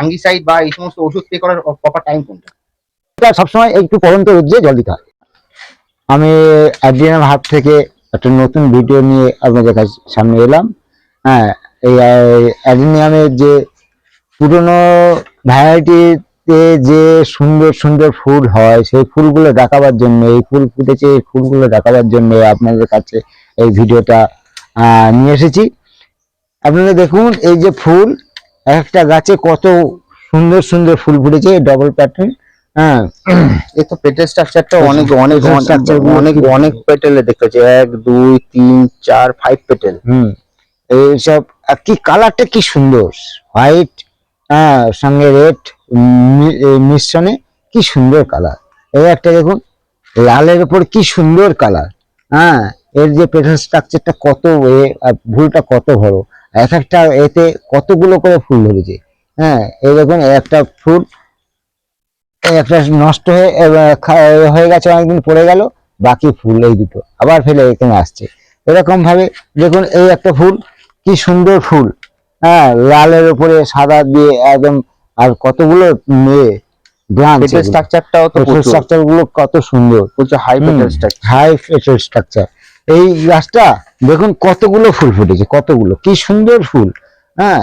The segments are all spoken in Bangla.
ফাঙ্গিসাইড বা এই সমস্ত ওষুধ স্প্রে করার প্রপার টাইম কোনটা? সবসময় একটু পরন্ত রোদ্রে জল দিতে হয়। আমি অ্যাড্রিয়ান হাট থেকে একটা নতুন ভিডিও নিয়ে আপনাদের কাছে সামনে এলাম। হ্যাঁ এই অ্যাড্রিনিয়ামের যে পুরনো ভ্যারাইটিতে যে সুন্দর সুন্দর ফুল হয়, সেই ফুলগুলো দেখাবার জন্য, এই ফুল ফুটেছে, এই ফুলগুলো দেখাবার জন্য আপনাদের কাছে এই ভিডিওটা নিয়ে এসেছি। আপনারা দেখুন, এই যে ফুল এক একটা গাছে কত সুন্দর সুন্দর ফুল ফুটেছে ডবল প্যাটার্ন হ্যাঁ। এই তো পেটেল স্ট্রাকচারটা অনেক অনেক অনেক- পেটেলে এক দুই তিন চার ফাইভ পেটেল। হুম। এইসব কি কালারটা কি সুন্দর? হোয়াইট হ্যাঁ সঙ্গে রেড মিশ্রণে কি সুন্দর কালার এই একটা দেখুন লালের উপর কি সুন্দর কালার হ্যাঁ এর যে পেটাল স্ট্রাকচারটা কত এ ফুলটা কত বড়। এক একটা এতে কতগুলো করে ফুল ধরেছে। হ্যাঁ এই দেখুন একটা ফুল একটা নষ্ট হয়ে হয়ে গেছে অনেকদিন পড়ে গেল বাকি ফুল এই দুটো আবার ফেলে এখানে আসছে। এরকম ভাবে দেখুন এই একটা ফুল কি সুন্দর ফুল। হ্যাঁ লালের উপরে সাদা দিয়ে একদম আর কতগুলো মেয়ে স্ট্রাকচারটাও তো প্রচুর। স্ট্রাকচারগুলো কত সুন্দর। হাই স্ট্রাকচার হাই স্ট্রাকচার এই গাছটা দেখুন কতগুলো ফুল ফুটেছে কতগুলো কি সুন্দর ফুল হ্যাঁ?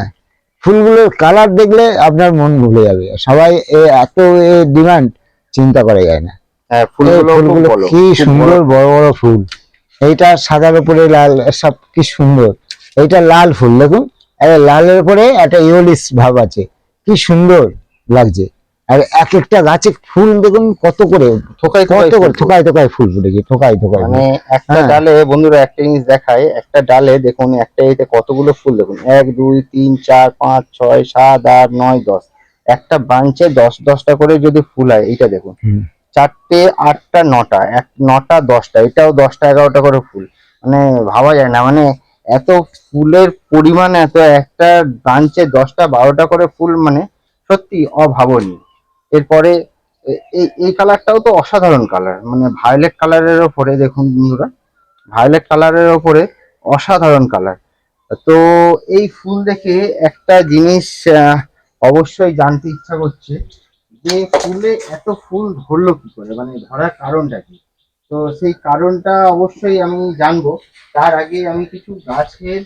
ফুলগুলোর কালার দেখলে আপনার মন ভুলে যাবে। সবাই এত ডিমান্ড চিন্তা করা যায় না। হ্যাঁ ফুলগুলো কি সুন্দর বড়। বড় ফুল। এইটা সাদার উপরে লাল সব কি সুন্দর। এইটা লাল ফুল দেখুন। লালের উপরে একটা ইয়োলিস ভাব আছে। কি সুন্দর লাগছে। আর এক একটা গাছে ফুল দেখুন কত করে? থোকায় কত করে? ফুল। থোকায় থোকায় ফুল ফুটেছে থোকায় থোকায় মানে একটা হ্যাঁ। ডালে বন্ধুরা একটা জিনিস দেখায় একটা ডালে দেখুন একটা এতে কতগুলো ফুল দেখুন এক দুই তিন চার পাঁচ ছয় সাত আট নয় দশ। একটা ব্রাঞ্চে দশ দশটা করে যদি ফুল হয় এইটা দেখুন। চারটে আটটা নটা এক নটা দশটা এটাও দশটা এগারোটা করে ফুল। মানে ভাবা যায় না মানে এত ফুলের পরিমাণ এত একটা ব্রাঞ্চে দশটা বারোটা করে ফুল মানে সত্যি অভাবনীয়। এরপরে এই এই কালারটাও তো অসাধারণ কালার মানে ভায়োলেট কালারের ওপরে দেখুন বন্ধুরা ভায়োলেট কালারের ওপরে অসাধারণ কালার তো এই ফুল দেখে একটা জিনিস অবশ্যই জানতে ইচ্ছা করছে যে ফুলে এত ফুল ধরলো কি করে মানে ধরার কারণটা কি? তো সেই কারণটা অবশ্যই আমি জানব। তার আগে আমি কিছু গাছের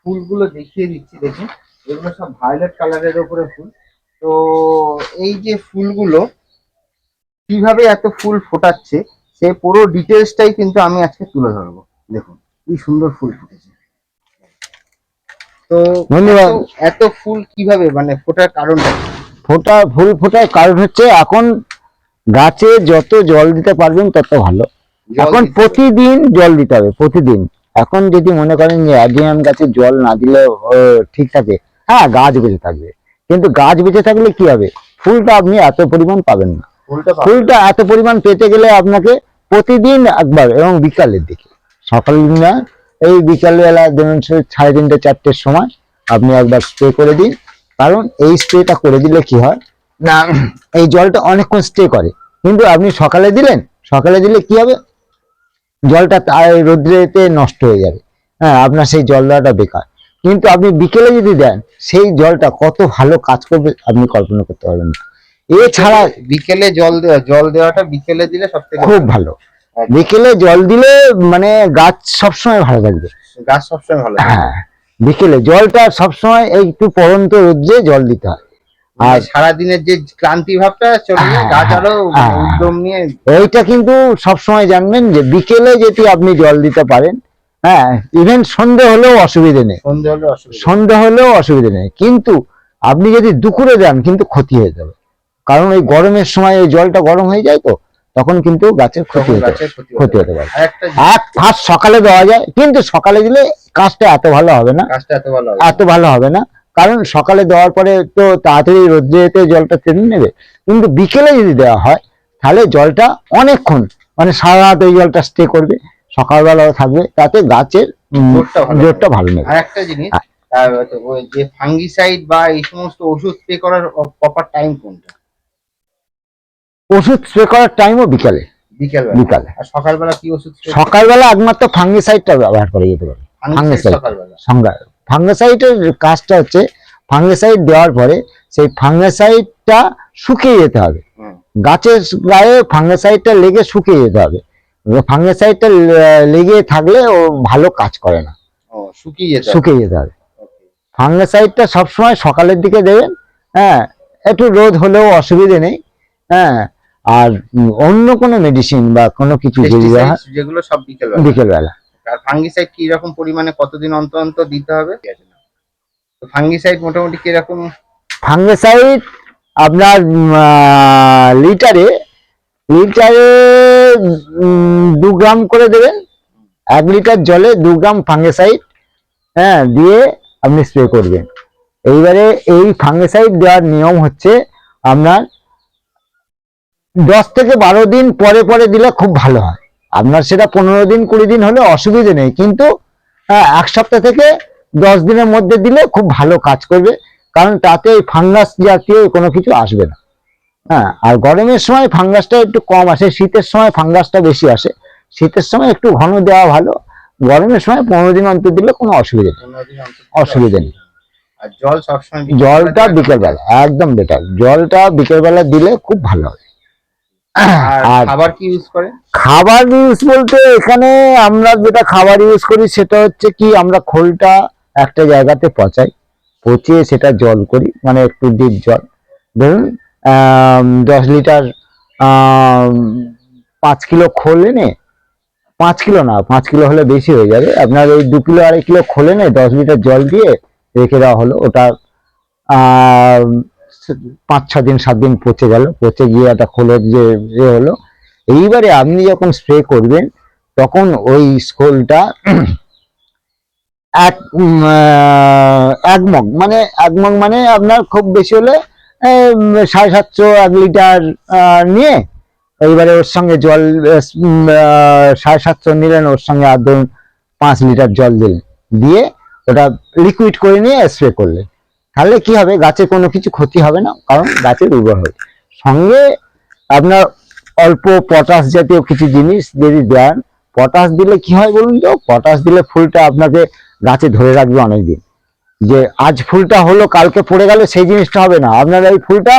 ফুলগুলো দেখিয়ে দিচ্ছি, দেখুন। এগুলো সব ভায়োলেট কালারের ওপরে ফুল। তো এই যে ফুলগুলো কীভাবে এত ফুল ফোটাচ্ছে সে পুরো ডিটেলসটাই কিন্তু আমি আজকে তুলে ধরবো। দেখুন কি সুন্দর ফুল ফুটেছে। তো ধন্যবাদ। এত- ফুল কীভাবে মানে ফোটার কারণটা কি? ফোটা ফুল ফোটার কারণ হচ্ছে এখন গাছে যত জল দিতে পারবেন তত ভালো। এখন প্রতিদিন জল দিতে হবে প্রতিদিন। এখন যদি মনে করেন যে অ্যাডিয়াম গাছে জল না দিলে ঠিক থাকে। হ্যাঁ গাছ বেঁচে থাকবে। কিন্তু গাছ বেঁচে থাকলে কি হবে? ফুলটা আপনি এত পরিমাণ পাবেন না। ফুলটা এত পরিমাণ পেতে গেলে আপনাকে প্রতিদিন একবার এবং বিকালের দিকে। সকাল না এই বিকালবেলা ধরুন সাড়ে তিনটে চারটের সময় আপনি একবার স্প্রে করে দিন। কারণ এই স্প্রেটা করে দিলে কি হয়? না এই জলটা অনেকক্ষণ স্টে করে। কিন্তু আপনি সকালে দিলেন সকালে দিলে কি হবে? জলটা রোদ্রেতে নষ্ট হয়ে যাবে। হ্যাঁ আপনার সেই জল দেওয়াটা বেকার। কিন্তু আপনি বিকেলে যদি দেন সেই জলটা কত ভালো কাজ করবে আপনি কল্পনা করতে পারবেন না। এছাড়া বিকেলে জল দেওয়া জল দেওয়াটা বিকেলে দিলে সব থেকে খুব ভালো। বিকেলে জল দিলে মানে গাছ সবসময় ভালো থাকবে। গাছ সবসময় ভালো হ্যাঁ বিকেলে জলটা সবসময় একটু পরন্ত রোদ্রে জল দিতে হয়। আর আর সারাদিনের যে ক্লান্তি ভাবটা চলে হ্যাঁ, গাছ আরও হ্যাঁ। উদ্যম নিয়ে এইটা কিন্তু সবসময় জানবেন যে বিকেলে যদি আপনি জল দিতে পারেন হ্যাঁ ইভেন সন্ধে হলেও অসুবিধে নেই। সন্ধে সন্ধ্যা হলেও অসুবিধা নেই। কিন্তু আপনি যদি দুপুরে দেন কিন্তু ক্ষতি হয়ে যাবে। কারণ ওই গরমের সময় ওই জলটা গরম হয়ে যায় তো তখন কিন্তু গাছের ক্ষতি হতে ক্ষতি হতে পারে। এক ফাঁস সকালে দেওয়া যায় কিন্তু সকালে দিলে কাজটা এত ভালো হবে না। এত ভালো হবে না। কারণ সকালে দেওয়ার পরে তো তাড়াতাড়ি রোদ্রেতে জলটা টেনে নেবে। কিন্তু বিকেলে যদি দেওয়া হয় তাহলে জলটা অনেকক্ষণ মানে সারা রাত ওই জলটা স্টে করবে। সকালবেলাও থাকবে তাতে গাছের জোরটা ভালো ভালো নেবে। আর একটা জিনিস যে ফাঙ্গিসাইড বা এই সমস্ত ওষুধ স্প্রে করার প্রপার টাইম কোনটা? ওষুধ স্প্রে করার টাইমও বিকালে। বিকেল বিকালে। আর সকালবেলা কি ওষুধ সকালবেলা একমাত্র ফাঙ্গিসাইডটা ব্যবহার করা যেতে পারে। ফাঙ্গিসাইড। সকালবেলা। ফাঙ্গিসাইডের কাজটা হচ্ছে ফাঙ্গিসাইড দেওয়ার পরে সেই ফাঙ্গাসাইডটা শুকিয়ে যেতে হবে। গাছের গায়ে ফাঙ্গাসাইডটা লেগে শুকিয়ে যেতে হবে। ফাঙ্গাসাইডটা লেগে থাকলে ও ভালো কাজ করে না। ও শুকিয়ে। শুকিয়ে যেতে হবে. ফাঙ্গাসাইডটা সবসময় সকালের দিকে দেবেন হ্যাঁ একটু রোদ হলেও অসুবিধে নেই হ্যাঁ আর অন্য কোনো মেডিসিন বা কোনো কিছু যেগুলো সব বিকেল বিকেল বেলা আর ফাঙ্গিসাইড কি রকম পরিমাণে কতদিন অন্তর অন্তর দিতে হবে? তো ফাঙ্গিসাইড মোটামুটি কীরকম? ফাঙ্গাসাইড আপনার লিটারে লিটারে গ্রাম করে দেবেন। এক লিটার জলে দু গ্রাম ফাঙ্গেসাইড হ্যাঁ দিয়ে আপনি স্প্রে করবেন। এইবারে এই ফাঙ্গেসাইড দেওয়ার নিয়ম হচ্ছে আপনার দশ থেকে বারো দিন পরে পরে দিলে খুব ভালো হয়। আপনার সেটা পনেরো দিন কুড়ি দিন হলে অসুবিধে নেই। কিন্তু আহ, এক সপ্তাহ থেকে দশ দিনের মধ্যে দিলে খুব ভালো কাজ করবে। কারণ তাতে ফাঙ্গাস জাতীয় কোনো কিছু আসবে না। হ্যাঁ আর গরমের সময় ফাঙ্গাসটা একটু কম আসে শীতের সময় ফাঙ্গাসটা বেশি আসে। শীতের সময় একটু ঘন দেওয়া ভালো গরমের সময় পনেরো দিন অন্তর দিলে কোনো অসুবিধা নেই। অসুবিধা নেই। জল সবসময় জলটা বিকেলবেলা একদম বেটার জলটা বিকেলবেলা দিলে খুব ভালো হবে আর খাবার কি ইউজ করে? খাবার ইউজ বলতে এখানে আমরা যেটা খাবার ইউজ করি সেটা হচ্ছে কি আমরা খোলটা একটা জায়গাতে পচাই পচিয়ে সেটা জল করি মানে একটু ডিপ জল। ধরুন দশ লিটার পাঁচ কিলো খোল এনে পাঁচ কিলো না, পাঁচ কিলো হলে বেশি হয়ে যাবে। আপনার ওই দু কিলো আড়াই কিলো খোলে এনে দশ লিটার জল দিয়ে রেখে দেওয়া হলো। ওটা পাঁচ, ছ দিন, সাত দিন পচে গেল। পচে গিয়ে একটা খোলের যে ইয়ে হলো। এইবারে আপনি যখন স্প্রে করবেন, তখন ওই স্কোলটা এক এক মগ মানে এক মগ মানে আপনার খুব বেশি হলে সাড়ে সাতশো এক লিটার নিয়ে এইবারে ওর সঙ্গে জল সাড়ে সাতশো নিলেন, ওর সঙ্গে আর ধরুন পাঁচ লিটার জল দিলেন। দিয়ে ওটা লিকুইড করে নিয়ে স্প্রে করলেন। তাহলে কি হবে? গাছের কোনো কিছু ক্ষতি হবে না, কারণ গাছের উর্বর হবে। সঙ্গে আপনার অল্প পটাশ জাতীয় কিছু জিনিস যদি দেন পটাশ দিলে কি হয় বলুন তো? পটাশ দিলে ফুলটা আপনাকে গাছে ধরে রাখবে অনেকদিন। যে আজ ফুলটা হলো, কালকে পড়ে গেল, সেই জিনিসটা হবে না। আপনার এই ফুলটা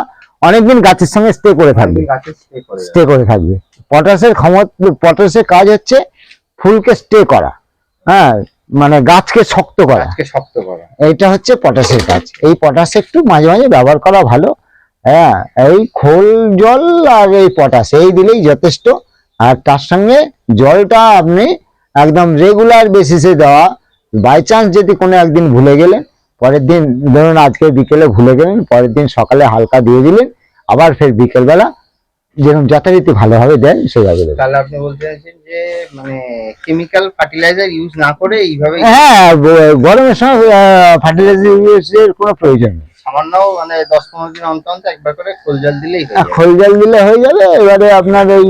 অনেকদিন গাছের সঙ্গে স্টে করে থাকবে। স্টে করে থাকবে। পটাশের ক্ষমতা পটাশের কাজ হচ্ছে ফুলকে স্টে করা। হ্যাঁ মানে গাছকে শক্ত করা। শক্ত করা। এইটা হচ্ছে পটাশের কাজ। এই পটাশ একটু মাঝে মাঝে ব্যবহার করা ভালো। হ্যাঁ এই খোল জল আর এই পটাশ এই দিলেই যথেষ্ট। আর তার সঙ্গে জলটা আপনি একদম রেগুলার বেসিসে দেওয়া। বাই চান্স যদি কোনো একদিন ভুলে গেলেন পরের দিন ধরুন আজকে বিকেলে ভুলে গেলেন পরের দিন সকালে হালকা দিয়ে দিলেন আবার ফের বিকেলবেলা যেরকম যথারীতি ভালোভাবে দেন সেইভাবে দেবেন। তাহলে আপনি বলতে চাইছেন যে মানে কেমিক্যাল ফার্টিলাইজার ইউজ না করে এইভাবে হ্যাঁ গরমের সময় ফার্টিলাইজার ইউজের কোনো প্রয়োজন নেই। সামান্য মানে দশ পনেরো দিন অন্তর অন্তর একবার করে খোল জল দিলেই খোল জল দিলে হয়ে যাবে এবারে আপনার ওই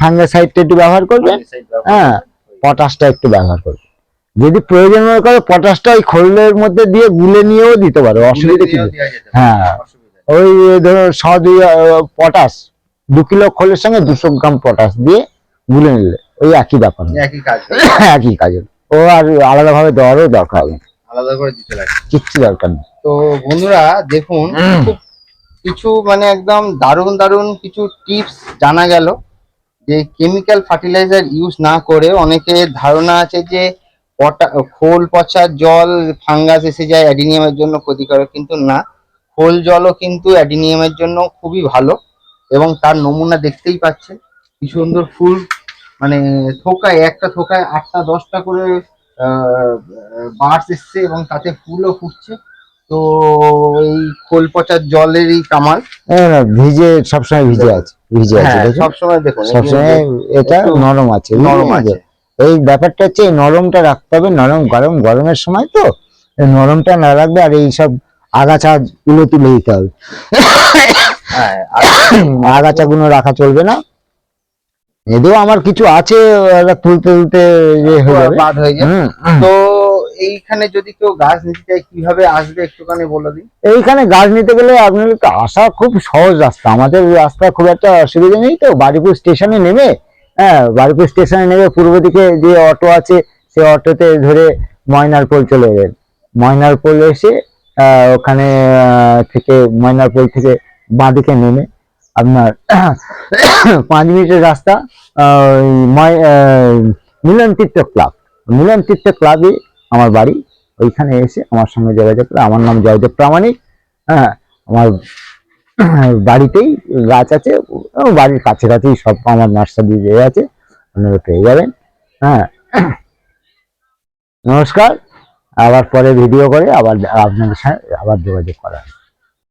ফাঙ্গাসাইডটা একটু ব্যবহার করবেন। হ্যাঁ পটাশটা একটু ব্যবহার করবেন। যদি প্রয়োজন মনে করে পটাশটা ওই খোলের মধ্যে দিয়ে গুলে নিয়েও দিতে পারো অসুবিধা কিছু হ্যাঁ। ওই ধরো শ দুই পটাশ দু কিলো খোলের সঙ্গে দুশো গ্রাম পটাশ দিয়ে গুলে নিলে ওই একই ব্যাপার। একই কাজ। একই কাজে। ও আর আলাদাভাবে দেওয়ারও দরকার হবে আলাদা করে দিতে লাগে। কিচ্ছু দরকার নেই। তো বন্ধুরা দেখুন খুব কিছু মানে একদম দারুণ দারুণ কিছু টিপস জানা গেল যে কেমিক্যাল ফার্টিলাইজার ইউজ না করে অনেকের ধারণা আছে যে পটা খোল পচা জল ফাঙ্গাস এসে যায় অ্যাডিনিয়ামের জন্য ক্ষতিকারক কিন্তু না। খোল জলও কিন্তু অ্যাডিনিয়ামের জন্য খুবই ভালো এবং তার নমুনা দেখতেই পাচ্ছেন। কি সুন্দর ফুল মানে থোকায় একটা থোকায় আটটা দশটা করে বার্ডস এসছে এবং তাতে ফুলও ফুটছে। তো এই খোল পচার জলেরই কামাল। না, না, ভিজে সবসময় ভিজে আছে ভিজে আছে হ্যাঁ সবসময় দেখুন সবসময় এটা নরম আছে নরম আছে? এই ব্যাপারটা হচ্ছে এই নরমটা রাখতে হবে নরম গরম গরমের সময় তো নরমটা না রাখবে আর এই সব আগাছা গুলো তুলে দিতে হবে। আগাছা গুলো। রাখা চলবে না। যদিও আমার কিছু আছে তুলতে তুলতে হয়ে বাদ হয়ে যায়। তো এইখানে যদি কেউ গাছ নিতে চায় কীভাবে আসবে একটুখানি বলে দিন এইখানে গাছ নিতে গেলে আপনার আসা খুব সহজ রাস্তা। আমাদের রাস্তা খুব একটা অসুবিধা নেই তো বাড়িপুর স্টেশনে নেমে হ্যাঁ বারিপুর স্টেশনে নেমে পূর্ব দিকে যে অটো আছে সে অটোতে ধরে ময়নারপোল চলে যাবেন ময়নারপোল এসে ওখানে থেকে ময়নারপোল থেকে বাঁদিকে নেমে আপনার পাঁচ মিনিটের রাস্তা মিলন তীর্থ ক্লাব। মিলন তীর্থ ক্লাবে আমার বাড়ি, ওইখানে এসে আমার সঙ্গে যোগাযোগ করে, আমার নাম জয়দেব প্রামাণিক হ্যাঁ আমার বাড়িতেই গাছ আছে বাড়ির কাছে কাছেই সব আমার নার্সারি রয়ে আছে, আপনারা পেয়ে যাবেন হ্যাঁ নমস্কার, আবার পরে ভিডিও করে আবার আপনাদের সাথে আবার যোগাযোগ করা।